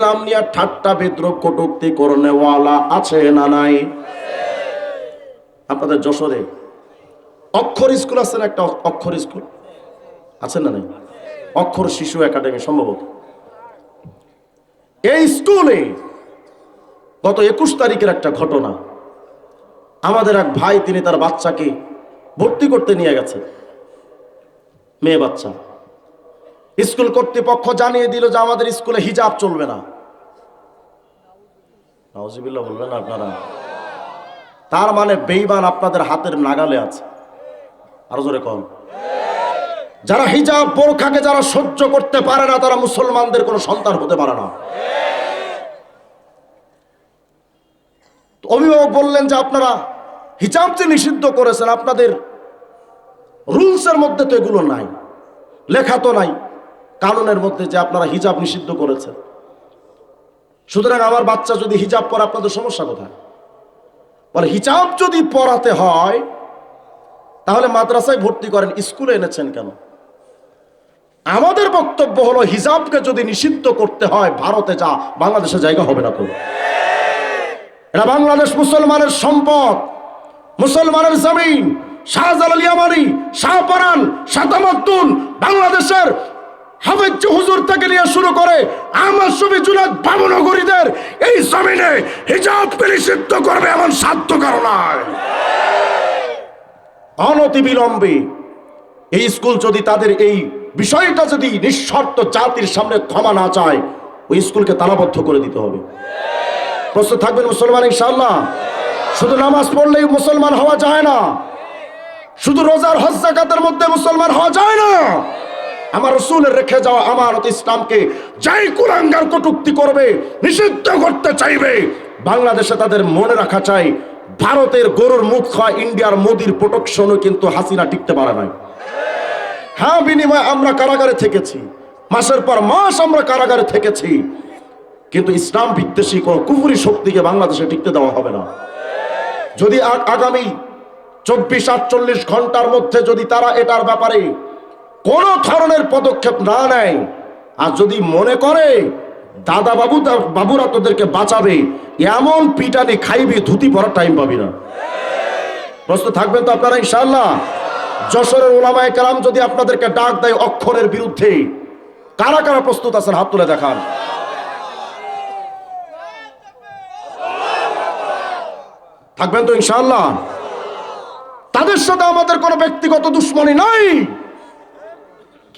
নাম নিয়ে ঠাট্টা বিদ্রোহ কটুক্তি করনেওয়ালা আছে না নাই? আপনাদের যশোরে অক্ষর স্কুল আছে না একটা অক্ষর স্কুল? আছে না নাই? অক্ষর শিশু একাডেমি, সম্ভবত। এই স্কুলে গত একুশ তারিখের একটা ঘটনা। আমাদের এক ভাই, তিনি তার বাচ্চাকে ভর্তি করতে নিয়ে গেছে। মেয়ে বাচ্চা। স্কুল কর্তৃপক্ষ জানিয়ে দিল যে আমাদের স্কুলে হিজাব চলবে না। নাউজিবিল্লাহ বলবেন আপনারা? তার মানে বেইমান আপনাদের হাতের নাগালে আছে। আরও জোরে কম যারা হিজাব বোরখাকে যারা সহ্য করতে পারে না, তারা মুসলমানদের কোনো সন্তান হতে পারে না। অভিভাবক বললেন যে আপনারা হিজাব যে নিষিদ্ধ করেছেন, আপনাদের রুলসের মধ্যে তো এগুলো নাই, লেখা তো নাই, কানুনের মধ্যে যে আপনারা হিজাব নিষিদ্ধ করেছেন। সুতরাং আমার বাচ্চা যদি হিজাব পরে, আপনাদের সমস্যা কোথায়? বলে, হিজাব যদি পড়াতে হয়, তাহলে মাদ্রাসায় ভর্তি করেন, স্কুলে এনেছেন কেন? আমাদের বক্তব্য হলো, হিজাবকে যদি নিষিদ্ধ করতে হয়, ভারতে যা, বাংলাদেশে জায়গা হবে না তো এটা বাংলাদেশ মুসলমানের সম্পদ, মুসলমানের জমিন, শাহজালাল ইয়ামানি, শাহপারান সাতামাত্তুন বাংলাদেশের হাফেজ হুজুর থেকে নিয়ে শুরু করে আমার ছবি জুনাদ বাবুনগরীদের। এই জমিনে হিজাবকে নিষিদ্ধ করবে এমন সাধ্য কারণ নয় অনতিবিলম্বে এই স্কুল যদি তাদের এই বিষয়টা যদি নিঃশর্ত জাতির সামনে ক্ষমা না চায়, ওই স্কুলকে তালাবদ্ধ করে দিতে হবে। প্রস্তুত থাকবেন মুসলমান ইনশাআল্লাহ? শুধু নামাজ পড়লেই মুসলমান হওয়া যায় না। শুধু রোজার হজ মধ্যে মুসলমান হওয়া যায় না। আমার রসুলের রেখে যাওয়া আমানত ইসলামকে যাই কুরাঙ্গার কটুক্তি করবে, নিষিদ্ধ করতে চাইবে, বাংলাদেশে তাদের মনে রাখা চাই, ভারতের গরুর মুখ খাওয়া ইন্ডিয়ার মোদির প্রোটেকশনও কিন্তু হাসিনা টিকতে পারে নাই। হ্যাঁ বিনিময়ে আমরা কারাগারে থেকেছি, মাসের পর মাস আমরা কারাগারে থেকেছি, কিন্তু ইসলাম বিদ্বেষী কোন কুফুরি শক্তিকে বাংলাদেশে টিকতে দেওয়া হবে না। যদি আগামী চব্বিশ আটচল্লিশ ঘণ্টার মধ্যে যদি তারা এটার ব্যাপারে কোন ধরনের পদক্ষেপ না নেয়। আর যদি মনে করে, দাদা বাবু বাবুরা তোদেরকে বাঁচাবে, এমন পিটানি খাইবি, ধুতি পরার টাইম পাবি না। প্রস্তুত থাকবেন তো আপনারা ইনশাল্লাহ যশোরের ওলামায় কালাম যদি আপনাদেরকে ডাক দেয় অক্ষরের বিরুদ্ধে, কারা কারা প্রস্তুত আছেন হাত তুলে দেখান। থাকবেন তো ইনশাল্লাহ তাদের সাথে আমাদের কোনো ব্যক্তিগত দুশ্মনী নাই।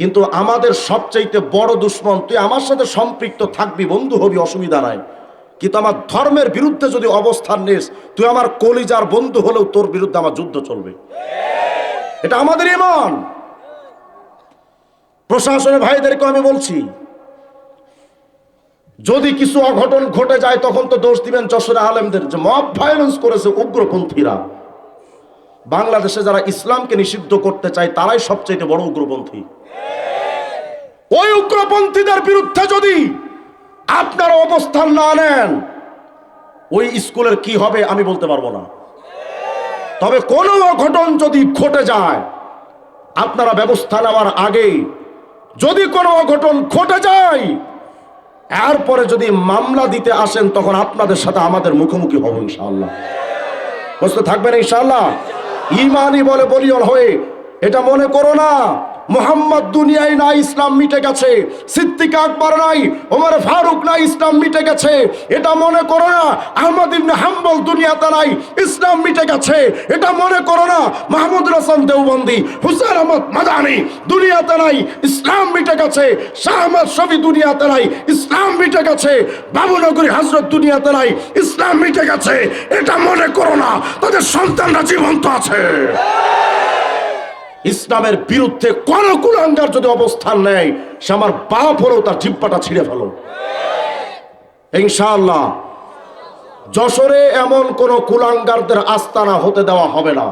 কিন্তু আমাদের সবচাইতে বড় দুশ্মন, তুই আমার সাথে সম্পৃক্ত থাকবি, বন্ধু হবি, অসুবিধা নাই। কিন্তু আমার ধর্মের বিরুদ্ধে যদি অবস্থান নিস, তুই আমার কলিজার বন্ধু হলেও তোর বিরুদ্ধে আমার যুদ্ধ চলবে। এটা আমাদের ইমান। প্রশাসনের ভাইদেরকে আমি বলছি, যদি কিছু অঘটন ঘটে যায়, তখন তো দোষ দিবেন যশোরে আলেমদের। যে মব ভায়োলেন্স করেছে উগ্রপন্থীরা। বাংলাদেশে যারা ইসলামকে নিষিদ্ধ করতে চায়, তারাই সবচেয়ে বড় উগ্রপন্থী। ওই উগ্রপন্থীদের বিরুদ্ধে যদি আপনারা অবস্থান না নেন, ওই স্কুলের কি হবে আমি বলতে পারব না। তবে কোনো অঘটন যদি ঘটে যায়, আপনারা ব্যবস্থা নেওয়ার আগে যদি কোনো অঘটন ঘটে যায়, এরপরে যদি মামলা দিতে আসেন, তখন আপনাদের সাথে আমাদের মুখোমুখি হব ইনশাআল্লাহ। বুঝতে থাকবেন ইনশাআল্লাহ? ইমানই বলে বলিয়ল হয়ে, এটা মনে করো না। মোহাম্মদ দুনিয়ায় না ইসলাম মিটে গেছে। সিদ্দিক আকবর নাই, ওমর ফারুক না ইসলাম মিটে গেছে। এটা মনে করো না, আহমদ ইবনে হাম্বল দুনিয়াতে নাই, ইসলাম মিটে গেছে। এটা মনে করো না, মাহমুদ রসন দেওবন্দি, হুসেন আহমদ মাদানি দুনিয়াতে নাই, ইসলাম মিটে গেছে। শাহ আহমদ শফি দুনিয়াতে নাই, ইসলাম মিটে গেছে। বাবুনগরী হজরত দুনিয়াতে নাই, ইসলাম মিটে গেছে। এটা মনে করো না, তাদের সন্তানরা জীবন্ত আছে। ইসলামের বিরুদ্ধে কোন কুলাঙ্গার যদি অবস্থান নেয়, সে আমার বাপ হলেও তার জিব্বাটা ছিঁড়ে ফেলো। ইনশাআল্লাহ, যশোরে এমন কোন কুলাঙ্গারদের আস্তানা হতে দেওয়া হবে না।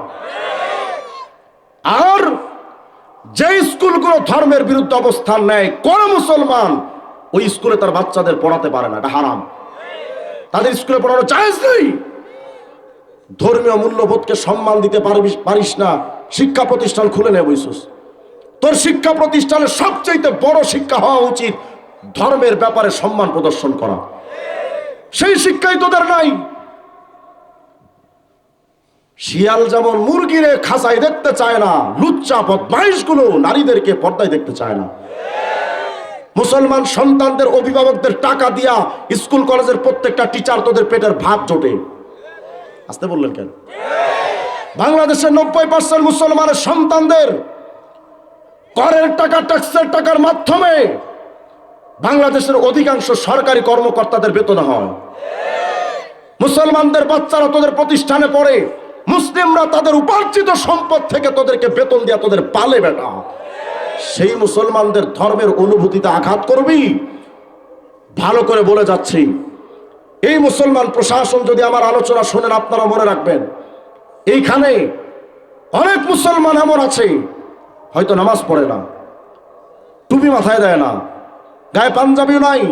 আর যে স্কুলগুলো ধর্মের বিরুদ্ধে অবস্থান নেয়, কোন মুসলমান ওই স্কুলে তার বাচ্চাদের পড়াতে পারে না, এটা হারাম। তাদের স্কুলে পড়ানো চাইজ নেই। ধর্মীয় মূল্যবোধকে সম্মান দিতে পারিস না। শিক্ষা প্রতিষ্ঠান খুলে নেব, ইসুস। তোর শিক্ষা প্রতিষ্ঠানের সবচেয়ে বড় শিক্ষা হওয়া উচিত ধর্মের ব্যাপারে সম্মান প্রদর্শন করা। সেই শিক্ষাই তোদের নাই। শিয়াল যেমন মুরগিরে খাঁচায় দেখতে চায় না, লুচ্চা বদমাইশগুলো নারীদেরকে পর্দায় দেখতে চায় না। মুসলমান সন্তানদের অভিভাবকদের টাকা দিয়া স্কুল কলেজের প্রত্যেকটা টিচার তোদের পেটের ভাত জোটে। আসতে বললেন কেন? বাংলাদেশের নব্বই পার্সেন্ট মুসলমানের সন্তানদের করের টাকা, ট্যাক্সের টাকার মাধ্যমে বাংলাদেশের অধিকাংশ সরকারি কর্মকর্তাদের বেতন হয়। মুসলমানদের বাচ্চারা তোদের প্রতিষ্ঠানে পড়ে, মুসলিমরা তাদের উপার্জিত সম্পদ থেকে তোদেরকে বেতন দিয়া তোদের পালে বেটা। সেই মুসলমানদের ধর্মের অনুভূতিতে আঘাত করবি। ভালো করে বলে যাচ্ছি, এই মুসলমান প্রশাসন যদি আমার আলোচনা শোনেন, আপনারা মনে রাখবেন এইখানে অনেক মুসলমান এমন আছে, হয়তো নামাজ পড়ে না, টুপি মাথায় দেয় না, গায়ে পাঞ্জাবিও নাই,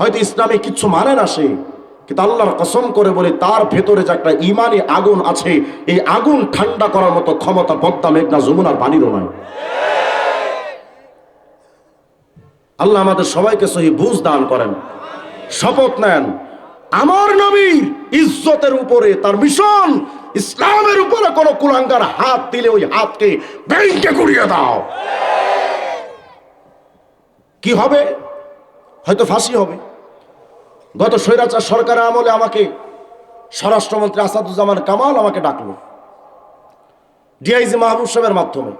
হয়তো ইসলামে কিচ্ছু মানে না সে, কিন্তু আল্লাহর কসম করে বলে তার ভেতরে যে একটা ইমানি আগুন আছে, এই আগুন ঠান্ডা করার মতো ক্ষমতা পদ্মা, মেঘনা, যমুনার পানিরও নয় আল্লাহ আমাদের সবাইকে সহি বুঝ দান করেন, শপথ নেন। আমার নবীর ইজ্জতের উপরে তার মিশন ইসলামের উপরে কোন কুলাঙ্গার হাত দিলে ওই হাতকে ব্যাংকে কুড়িয়ে দাও। কি হবে? হয়তো ফাঁসি হবে। গত স্বৈরাচার সরকারের আমলে আমাকে স্বরাষ্ট্রমন্ত্রী আসাদুজ্জামান কামাল আমাকে ডাকলো। ডিআইজি মাহবুব সাহেবের মাধ্যমে।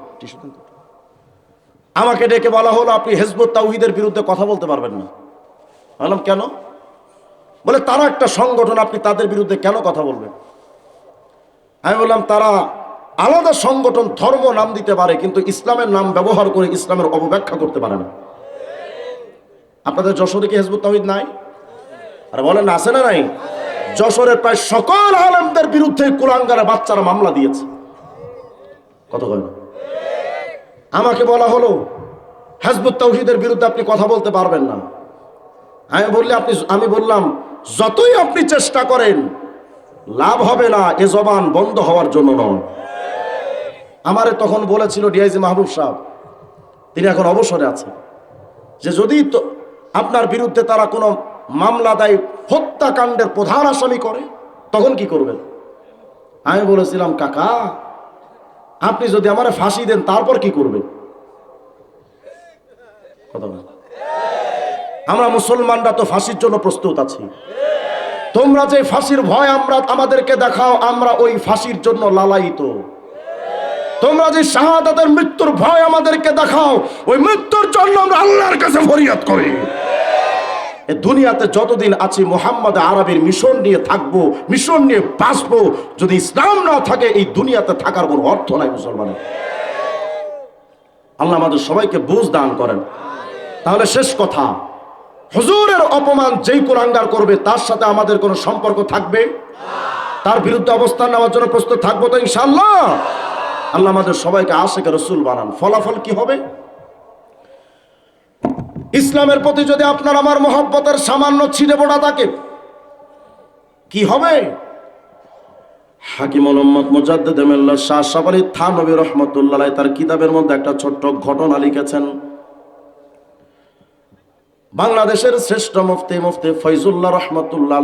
আমাকে ডেকে বলা হলো, আপনি হেজবুত তাউহিদের বিরুদ্ধে কথা বলতে পারবেন না। বললাম, কেন? বলে, তারা একটা সংগঠন, আপনি তাদের বিরুদ্ধে কেন কথা বলবেন? আমি বললাম, তারা আলাদা সংগঠন, ধর্ম নাম দিতে পারে, কিন্তু ইসলামের নাম ব্যবহার করে ইসলামের অপব্যাখ্যা করতে পারে না। আপনাদের যশোরে কি হেজবুত তাহিদ নাই? আর বলেন, আছে না নাই? যশোরের প্রায় সকল আলমদের বিরুদ্ধে কুলাঙ্গারা বাচ্চারা মামলা দিয়েছে। কত না আমাকে বলা হলো, হেজবুত তৌহিদের বিরুদ্ধে আপনি কথা বলতে পারবেন না। আমি বললে, আপনি, আমি বললাম, যতই আপনি চেষ্টা করেন লাভ হবে না, এ জবান বন্ধ হওয়ার জন্য নয়। আমারে তখন বলেছিল ডিআইজি মাহবুব সাহেব, তিনি এখন অবসরে আছেন, যে যদি আপনার বিরুদ্ধে তারা কোনো মামলা দেয়, হত্যাকাণ্ডের প্রধান আসামি করে, তখন কি করবেন? আমি বলেছিলাম, কাকা, আপনি যদি আমার ফাঁসি দেন, তারপর কি করবেন? আমরা মুসলমানরা তো ফাঁসির জন্য প্রস্তুত আছি। তোমরা যে ফাঁসির ভয় আমরা, আমাদেরকে দেখাও, আমরা ওই ফাঁসির জন্য লালায়িত। তোমরা যে শাহাদাতের মৃত্যুর ভয় আমাদেরকে দেখাও, ওই মৃত্যুর জন্য আমরা আল্লাহর কাছে ফরিয়াদ করি। দুনিয়াতে যতদিন আছি, মোহাম্মদ আরবের মিশন নিয়ে থাকব, মিশন নিয়ে বাঁচবো, যদি ইসলাম না থাকে, এই দুনিয়াতে থাকার কোনো অর্থ নাই মুসলমানের। আল্লাহ আমাদের সবাইকে বুঝ দান করেন। তাহলে শেষ কথা হুজুরের অপমান যেই কুরাঙ্গার করবে, তার সাথে আমাদের কোনো সম্পর্ক থাকবে? তার বিরুদ্ধে অবস্থান নেওয়ার জন্য প্রস্তুত থাকব তো ইনশাল্লাহ আল্লাহ আমাদের সবাইকে আশেখ রসুল বানান। ফলাফল কি হবে? ইসলামের প্রতি যদি আপনার আমার মহব্বতের সামান্য ছিটে পড়া থাকে, কি হবে? হাকিম মোহাম্মদ মুজাদ্দেদ শাহ সাবারি থানবী রহমতুল্লাহ তার কিতাবের মধ্যে একটা ছোট্ট ঘটনা লিখেছেন। বাংলাদেশের শ্রেষ্ঠ মুফতি মুফতি ফৈজুল্লাহ রহমতুল্লাহ